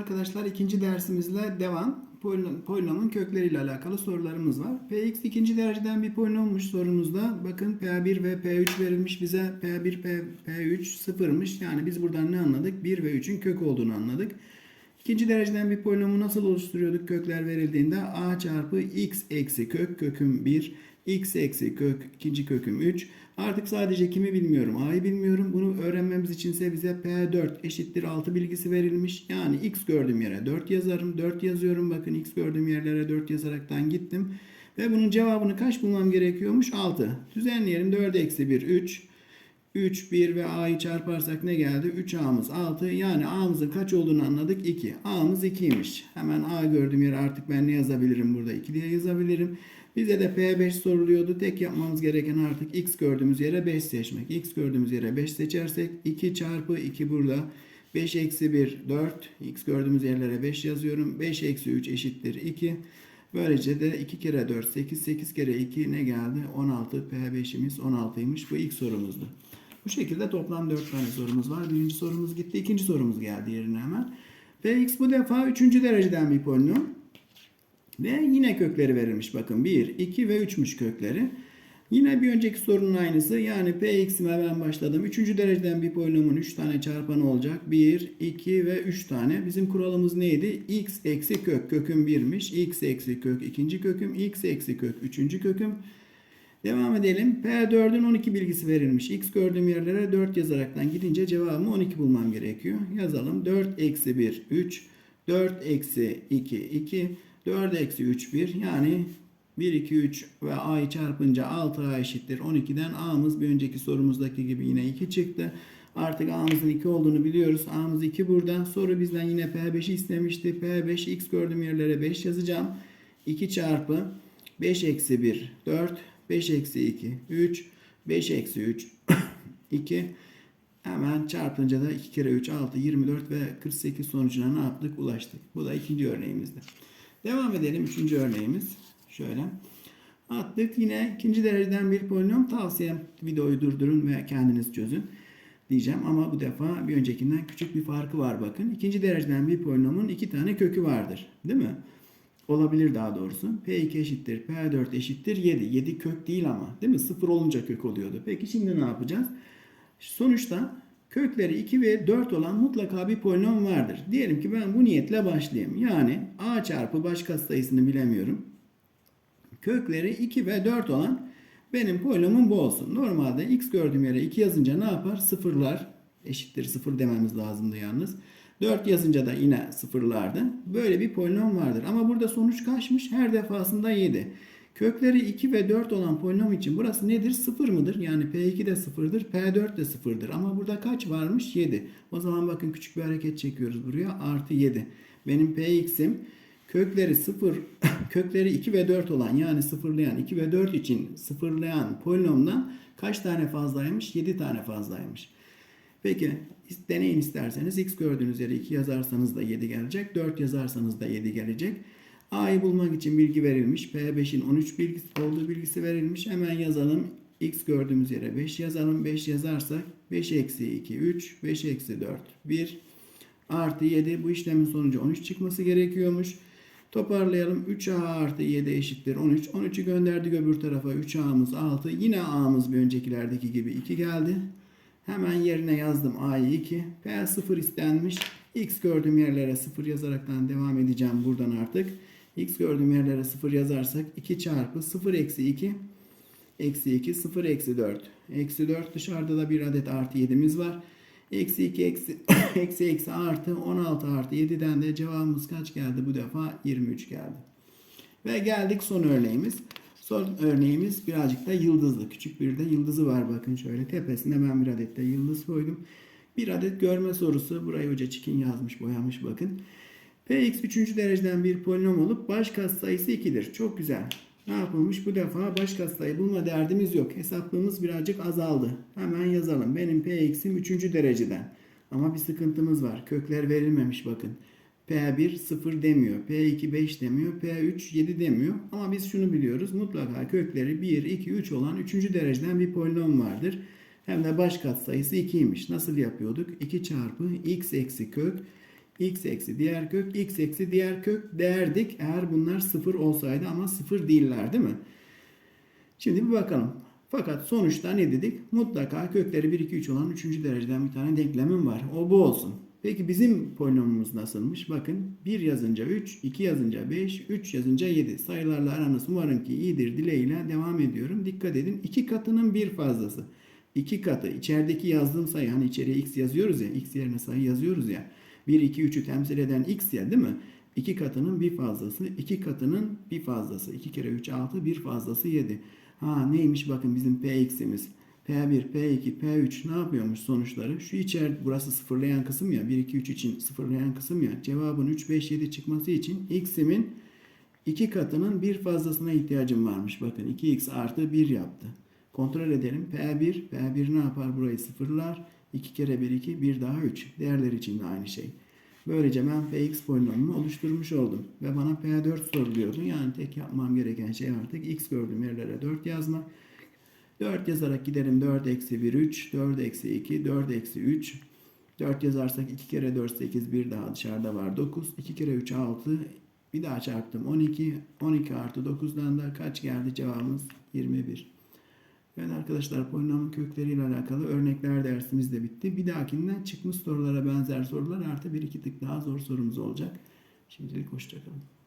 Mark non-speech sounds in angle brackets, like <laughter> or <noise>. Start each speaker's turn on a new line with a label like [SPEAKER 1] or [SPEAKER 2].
[SPEAKER 1] arkadaşlar ikinci dersimizle devam. Polinom- Polinomun kökleriyle alakalı sorularımız var. Px ikinci dereceden bir polinommuş sorumuzda. Bakın P1 ve P3 verilmiş bize. P1, P, P3 sıfırmış. Yani biz buradan ne anladık? 1 ve 3'ün kök olduğunu anladık. İkinci dereceden bir polinomu nasıl oluşturuyorduk kökler verildiğinde? a çarpı x eksi kök köküm 1, x eksi kök ikinci köküm 3. Artık sadece kimi bilmiyorum, a'yı bilmiyorum. Bunu öğrenmemiz içinse bize p4 eşittir 6 bilgisi verilmiş. Yani x gördüğüm yere 4 yazarım. 4 yazıyorum. Bakın x gördüğüm yerlere 4 yazaraktan gittim. Ve bunun cevabını kaç bulmam gerekiyormuş? 6. Düzenleyelim. 4 eksi 1 3. 3, 1 ve a'yı çarparsak ne geldi? 3a'mız 6. Yani a'mızın kaç olduğunu anladık? 2. a'mız 2'ymiş. Hemen a gördüğüm yere artık ben ne yazabilirim burada? 2 diye yazabilirim. Bize de P5 soruluyordu. Tek yapmamız gereken artık x gördüğümüz yere 5 seçmek. x gördüğümüz yere 5 seçersek 2 çarpı 2 burada. 5 eksi 1 4. x gördüğümüz yerlere 5 yazıyorum. 5 eksi 3 eşittir 2. Böylece de 2 kere 4 8. 8 kere 2 ne geldi? 16. P5'imiz 16'ymış. Bu ilk sorumuzdu. Bu şekilde toplam 4 tane sorumuz var. Birinci sorumuz gitti. ikinci sorumuz geldi yerine hemen. Px bu defa 3. dereceden bir polinom. Ve yine kökleri verilmiş. Bakın 1, 2 ve 3'müş kökleri. Yine bir önceki sorunun aynısı. Yani px'ime ben başladım. 3. dereceden bir polinomun 3 tane çarpanı olacak. 1, 2 ve 3 tane. Bizim kuralımız neydi? x eksi kök. Köküm 1'miş. x eksi kök ikinci köküm. x eksi kök üçüncü köküm. Devam edelim. P4'ün 12 bilgisi verilmiş. X gördüğüm yerlere 4 yazaraktan gidince cevabımı 12 bulmam gerekiyor. Yazalım. 4 eksi 1 3. 4 eksi 2 2. 4 eksi 3 1. Yani 1 2 3 ve a'yı çarpınca 6a eşittir 12'den a'mız bir önceki sorumuzdaki gibi yine 2 çıktı. Artık a'mızın 2 olduğunu biliyoruz. a'mız 2 burada. Soru bizden yine P5'i istemişti. P5 x gördüğüm yerlere 5 yazacağım. 2 çarpı 5 eksi 1 4 5 eksi 2 3 5 eksi 3 2 <coughs> hemen çarpınca da 2 kere 3 6 24 ve 48 sonucuna ne yaptık ulaştık. Bu da ikinci örneğimizdi. Devam edelim üçüncü örneğimiz. Şöyle. Attık yine ikinci dereceden bir polinom tavsiyem videoyu durdurun ve kendiniz çözün diyeceğim ama bu defa bir öncekinden küçük bir farkı var bakın. İkinci dereceden bir polinomun iki tane kökü vardır. Değil mi? Olabilir daha doğrusu. P2 eşittir P4 eşittir 7. 7 kök değil ama. Değil mi? 0 olunca kök oluyordu. Peki şimdi ne yapacağız? Sonuçta kökleri 2 ve 4 olan mutlaka bir polinom vardır. Diyelim ki ben bu niyetle başlayayım. Yani a çarpı baş katsayısını bilemiyorum. Kökleri 2 ve 4 olan benim polinomum bu olsun. Normalde x gördüğüm yere 2 yazınca ne yapar? Sıfırlar eşittir 0 dememiz lazımdı yalnız. 4 yazınca da yine sıfırlardı. Böyle bir polinom vardır. Ama burada sonuç kaçmış? Her defasında 7. Kökleri 2 ve 4 olan polinom için burası nedir? 0 mıdır? Yani P2 de 0'dır, P4 de 0'dır. Ama burada kaç varmış? 7. O zaman bakın küçük bir hareket çekiyoruz buraya. Artı 7. Benim Px'im kökleri 0, <laughs> kökleri 2 ve 4 olan yani sıfırlayan 2 ve 4 için sıfırlayan polinomdan kaç tane fazlaymış? 7 tane fazlaymış. Peki deneyin isterseniz x gördüğünüz yere 2 yazarsanız da 7 gelecek. 4 yazarsanız da 7 gelecek. A'yı bulmak için bilgi verilmiş. P5'in 13 bilgisi olduğu bilgisi verilmiş. Hemen yazalım. X gördüğümüz yere 5 yazalım. 5 yazarsak 5 eksi 2 3. 5 eksi 4 1. Artı 7. Bu işlemin sonucu 13 çıkması gerekiyormuş. Toparlayalım. 3A artı 7 eşittir 13. 13'ü gönderdik öbür tarafa. 3A'mız 6. Yine A'mız bir öncekilerdeki gibi 2 geldi. Hemen yerine yazdım A'yı 2. P 0 istenmiş. X gördüğüm yerlere 0 yazaraktan devam edeceğim buradan artık. X gördüğüm yerlere 0 yazarsak 2 çarpı 0 eksi 2 eksi 2 0 eksi 4. Eksi 4 dışarıda da bir adet artı 7'miz var. Eksi 2 eksi <coughs> eksi eksi artı 16 artı 7'den de cevabımız kaç geldi bu defa? 23 geldi. Ve geldik son örneğimiz. Son örneğimiz birazcık da yıldızlı. Küçük bir de yıldızı var bakın şöyle. Tepesine ben bir adet de yıldız koydum. Bir adet görme sorusu. Burayı hoca çikin yazmış boyamış bakın. Px 3. dereceden bir polinom olup baş katsayısı 2'dir. Çok güzel. Ne yapılmış? Bu defa baş katsayı bulma derdimiz yok. Hesaplığımız birazcık azaldı. Hemen yazalım. Benim Px'im 3. dereceden. Ama bir sıkıntımız var. Kökler verilmemiş bakın. P1 0 demiyor. P2 5 demiyor. P3 7 demiyor. Ama biz şunu biliyoruz. Mutlaka kökleri 1, 2, 3 olan 3. dereceden bir polinom vardır. Hem de baş katsayısı 2'ymiş. Nasıl yapıyorduk? 2 çarpı x eksi kök x eksi diğer kök, x eksi diğer kök derdik. Eğer bunlar sıfır olsaydı ama sıfır değiller değil mi? Şimdi bir bakalım. Fakat sonuçta ne dedik? Mutlaka kökleri 1, 2, 3 olan 3. dereceden bir tane denklemim var. O bu olsun. Peki bizim polinomumuz nasılmış? Bakın 1 yazınca 3, 2 yazınca 5, 3 yazınca 7. Sayılarla aranız umarım ki iyidir dileğiyle devam ediyorum. Dikkat edin. 2 katının bir fazlası. 2 katı. içerideki yazdığım sayı hani içeriye x yazıyoruz ya. x yerine sayı yazıyoruz ya. 1, 2, 3'ü temsil eden x ya değil mi? 2 katının bir fazlası. 2 katının bir fazlası. 2 kere 3 6 bir fazlası 7. Ha neymiş bakın bizim px'imiz. P1, P2, P3 ne yapıyormuş sonuçları? Şu içer burası sıfırlayan kısım ya. 1, 2, 3 için sıfırlayan kısım ya. Cevabın 3, 5, 7 çıkması için x'imin 2 katının bir fazlasına ihtiyacım varmış. Bakın 2x artı 1 yaptı. Kontrol edelim. P1, P1 ne yapar? Burayı sıfırlar. 2 kere 1, 2, 1 daha 3. Değerler için de aynı şey. Böylece ben Px polinomunu oluşturmuş oldum. Ve bana P4 soruluyordu. Yani tek yapmam gereken şey artık x gördüğüm yerlere 4 yazmak. 4 yazarak giderim 4 eksi 1 3, 4 eksi 2, 4 eksi 3. 4 yazarsak 2 kere 4 8, 1 daha dışarıda var 9. 2 kere 3 6, bir daha çarptım 12. 12 artı 9'dan da kaç geldi cevabımız? 21. Evet arkadaşlar polinomun kökleriyle alakalı örnekler dersimiz de bitti. Bir dahakinden çıkmış sorulara benzer sorular artı bir iki tık daha zor sorumuz olacak. Şimdilik hoşçakalın.